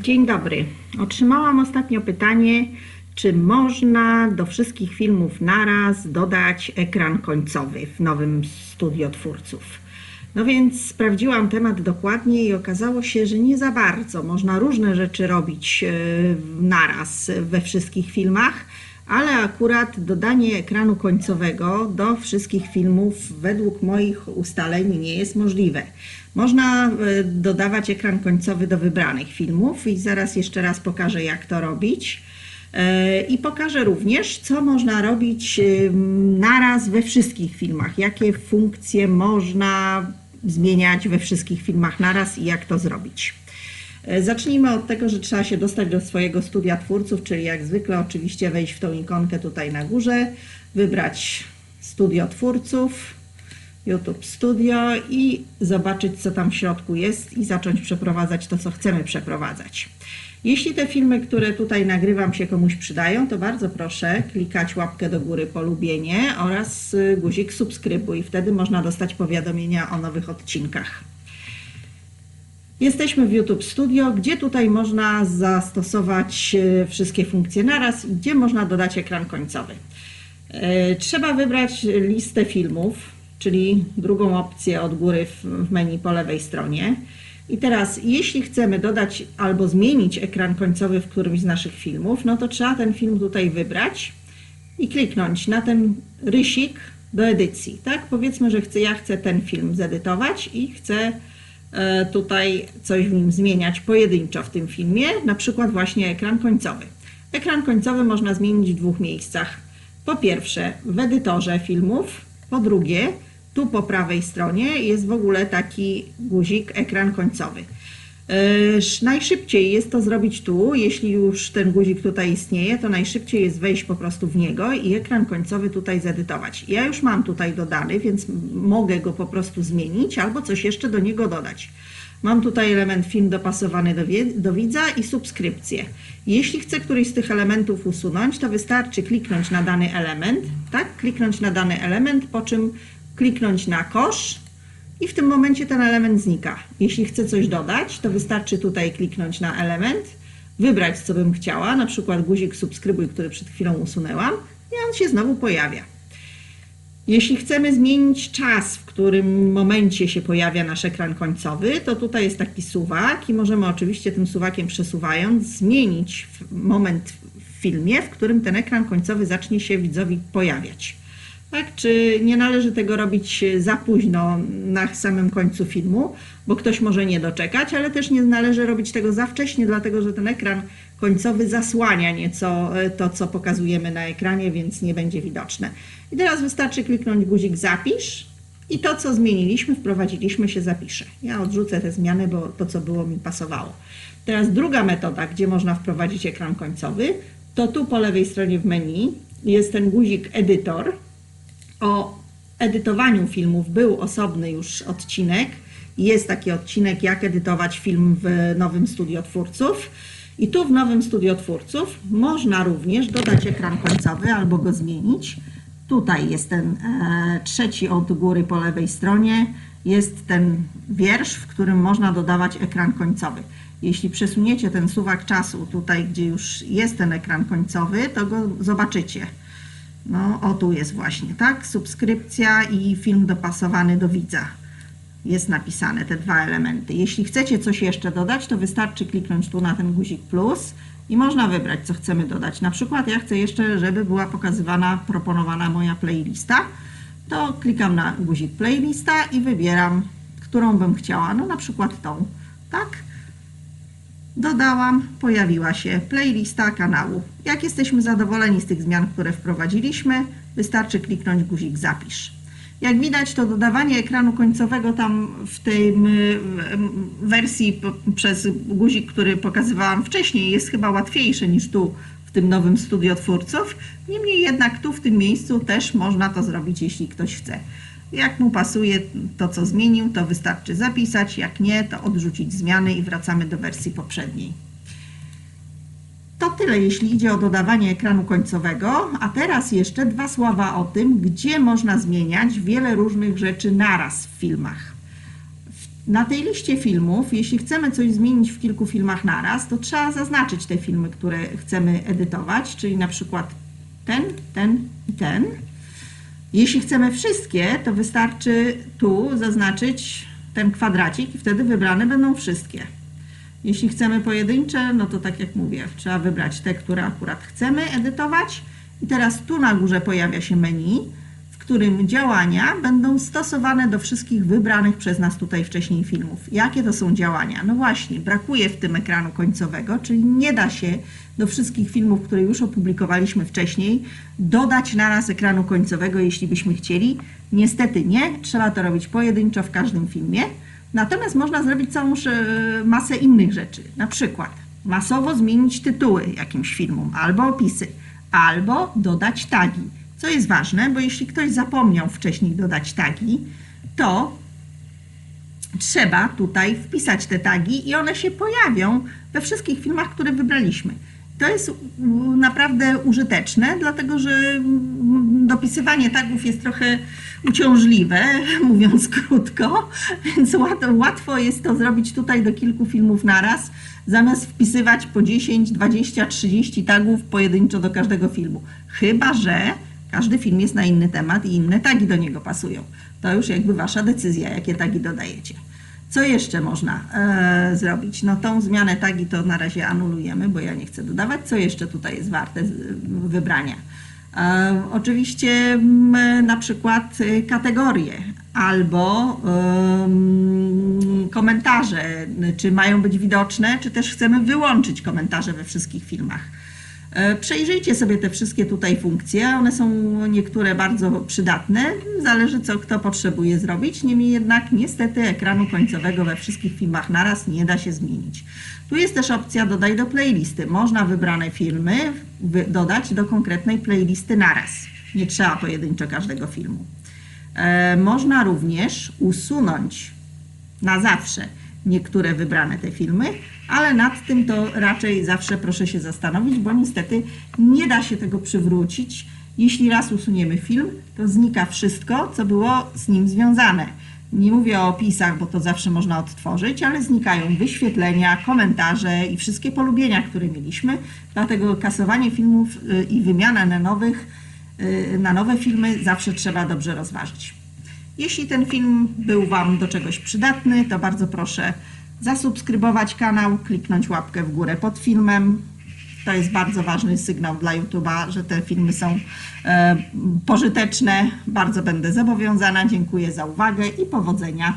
Dzień dobry. Otrzymałam ostatnio pytanie, czy można do wszystkich filmów naraz dodać ekran końcowy w nowym studio twórców. No więc sprawdziłam temat dokładnie i okazało się, że nie za bardzo. Można różne rzeczy robić e, naraz we wszystkich filmach, ale akurat dodanie ekranu końcowego do wszystkich filmów według moich ustaleń nie jest możliwe. Można e, dodawać ekran końcowy do wybranych filmów i zaraz jeszcze raz pokażę, jak to robić. E, I pokażę również, co można robić em, naraz we wszystkich filmach, jakie funkcje można zmieniać we wszystkich filmach naraz i jak to zrobić. E, Zacznijmy od tego, że trzeba się dostać do swojego studia twórców, czyli jak zwykle oczywiście wejść w tą ikonkę tutaj na górze, wybrać studio twórców, YouTube Studio i zobaczyć, co tam w środku jest i zacząć przeprowadzać to, co chcemy przeprowadzać. Jeśli te filmy, które tutaj nagrywam, się komuś przydają, to bardzo proszę klikać łapkę do góry, polubienie oraz y, guzik subskrybuj. Wtedy można dostać powiadomienia o nowych odcinkach. Jesteśmy w YouTube Studio, gdzie tutaj można zastosować e, wszystkie funkcje naraz i gdzie można dodać ekran końcowy. E, Trzeba wybrać listę filmów, czyli drugą opcję od góry w menu po lewej stronie. I teraz, jeśli chcemy dodać albo zmienić ekran końcowy w którymś z naszych filmów, no to trzeba ten film tutaj wybrać i kliknąć na ten rysik do edycji. Tak, powiedzmy, że chcę, ja chcę ten film zedytować i chcę tutaj coś w nim zmieniać pojedynczo w tym filmie, na przykład właśnie ekran końcowy. Ekran końcowy można zmienić w dwóch miejscach. Po pierwsze w edytorze filmów, po drugie tu po prawej stronie jest w ogóle taki guzik ekran końcowy. Sz- Najszybciej jest to zrobić tu, jeśli już ten guzik tutaj istnieje, to najszybciej jest wejść po prostu w niego i ekran końcowy tutaj zedytować. Ja już mam tutaj dodany, więc mogę go po prostu zmienić albo coś jeszcze do niego dodać. Mam tutaj element film dopasowany do, do widza i subskrypcję. Jeśli chcę któryś z tych elementów usunąć, to wystarczy kliknąć na dany element, tak? Kliknąć na dany element, po czym kliknąć na kosz i w tym momencie ten element znika. Jeśli chcę coś dodać, to wystarczy tutaj kliknąć na element, wybrać co bym chciała, na przykład guzik subskrybuj, który przed chwilą usunęłam i on się znowu pojawia. Jeśli chcemy zmienić czas, w którym momencie się pojawia nasz ekran końcowy, to tutaj jest taki suwak i możemy oczywiście tym suwakiem przesuwając zmienić moment w filmie, w którym ten ekran końcowy zacznie się widzowi pojawiać. Tak? Czy nie należy tego robić za późno na samym końcu filmu, bo ktoś może nie doczekać, ale też nie należy robić tego za wcześnie, dlatego że ten ekran końcowy zasłania nieco e, to, co pokazujemy na ekranie, więc nie będzie widoczne. I teraz wystarczy kliknąć guzik zapisz i to, co zmieniliśmy, wprowadziliśmy się zapisze. Ja odrzucę te zmiany, bo to, co było, mi pasowało. Teraz druga metoda, gdzie można wprowadzić ekran końcowy, to tu po lewej stronie w menu jest ten guzik edytor, o edytowaniu filmów był osobny już odcinek. Jest taki odcinek, jak edytować film w nowym studio twórców. I tu w nowym studio twórców można również dodać ekran końcowy albo go zmienić. Tutaj jest ten e, trzeci od góry po lewej stronie. Jest ten wiersz, w którym można dodawać ekran końcowy. Jeśli przesuniecie ten suwak czasu tutaj, gdzie już jest ten ekran końcowy, to go zobaczycie. No, o tu jest właśnie, tak? Subskrypcja i film dopasowany do widza. Jest napisane te dwa elementy. Jeśli chcecie coś jeszcze dodać, to wystarczy kliknąć tu na ten guzik plus i można wybrać, co chcemy dodać. Na przykład ja chcę jeszcze, żeby była pokazywana, proponowana moja playlista. To klikam na guzik playlista i wybieram, którą bym chciała. No na przykład tą, tak? Dodałam, pojawiła się playlista kanału. Jak jesteśmy zadowoleni z tych zmian, które wprowadziliśmy, wystarczy kliknąć guzik zapisz. Jak widać, to dodawanie ekranu końcowego tam w tej m, wersji przez guzik, który pokazywałam wcześniej, jest chyba łatwiejsze niż tu w tym nowym studio twórców. Niemniej jednak tu w tym miejscu też można to zrobić, jeśli ktoś chce. Jak mu pasuje to, co zmienił, to wystarczy zapisać, jak nie, to odrzucić zmiany i wracamy do wersji poprzedniej. To tyle, jeśli idzie o dodawanie ekranu końcowego, a teraz jeszcze dwa słowa o tym, gdzie można zmieniać wiele różnych rzeczy naraz w filmach. Na tej liście filmów, jeśli chcemy coś zmienić w kilku filmach naraz, to trzeba zaznaczyć te filmy, które chcemy edytować, czyli na przykład ten, ten i ten. Jeśli chcemy wszystkie, to wystarczy tu zaznaczyć ten kwadracik i wtedy wybrane będą wszystkie. Jeśli chcemy pojedyncze, no to tak jak mówię, trzeba wybrać te, które akurat chcemy edytować. I teraz tu na górze pojawia się menu, którym działania będą stosowane do wszystkich wybranych przez nas tutaj wcześniej filmów. Jakie to są działania? No właśnie, brakuje w tym ekranu końcowego, czyli nie da się do wszystkich filmów, które już opublikowaliśmy wcześniej, dodać naraz ekranu końcowego, jeśli byśmy chcieli. Niestety nie, trzeba to robić pojedynczo w każdym filmie. Natomiast można zrobić całą masę innych rzeczy. Na przykład masowo zmienić tytuły jakimś filmom albo opisy, albo dodać tagi. Co jest ważne, bo jeśli ktoś zapomniał wcześniej dodać tagi, to trzeba tutaj wpisać te tagi i one się pojawią we wszystkich filmach, które wybraliśmy. To jest naprawdę użyteczne, dlatego że dopisywanie tagów jest trochę uciążliwe, mówiąc krótko, więc łat- łatwo jest to zrobić tutaj do kilku filmów naraz, zamiast wpisywać po 10, 20, 30 tagów pojedynczo do każdego filmu. Chyba, że każdy film jest na inny temat i inne tagi do niego pasują. To już jakby wasza decyzja, jakie tagi dodajecie. Co jeszcze można e, zrobić? No tą zmianę tagi to na razie anulujemy, bo ja nie chcę dodawać. Co jeszcze tutaj jest warte wybrania? E, oczywiście m, na przykład y, kategorie albo em, komentarze, czy mają być widoczne, czy też chcemy wyłączyć komentarze we wszystkich filmach. E, Przejrzyjcie sobie te wszystkie tutaj funkcje. One są niektóre bardzo przydatne. Zależy, co kto potrzebuje zrobić. Niemniej jednak, niestety, ekranu końcowego we wszystkich filmach naraz nie da się zmienić. Tu jest też opcja dodaj do playlisty. Można wybrane filmy dodać do konkretnej playlisty naraz. Nie trzeba pojedynczo każdego filmu. E, Można również usunąć na zawsze niektóre wybrane te filmy, ale nad tym to raczej zawsze proszę się zastanowić, bo niestety nie da się tego przywrócić. Jeśli raz usuniemy film, to znika wszystko, co było z nim związane. Nie mówię o opisach, bo to zawsze można odtworzyć, ale znikają wyświetlenia, komentarze i wszystkie polubienia, które mieliśmy. Dlatego kasowanie filmów y, i wymiana na nowych, y, na nowe filmy zawsze trzeba dobrze rozważyć. Jeśli ten film był Wam do czegoś przydatny, to bardzo proszę zasubskrybować kanał, kliknąć łapkę w górę pod filmem. To jest bardzo ważny sygnał dla YouTube'a, że te filmy są e, pożyteczne. Bardzo będę zobowiązana. Dziękuję za uwagę i powodzenia.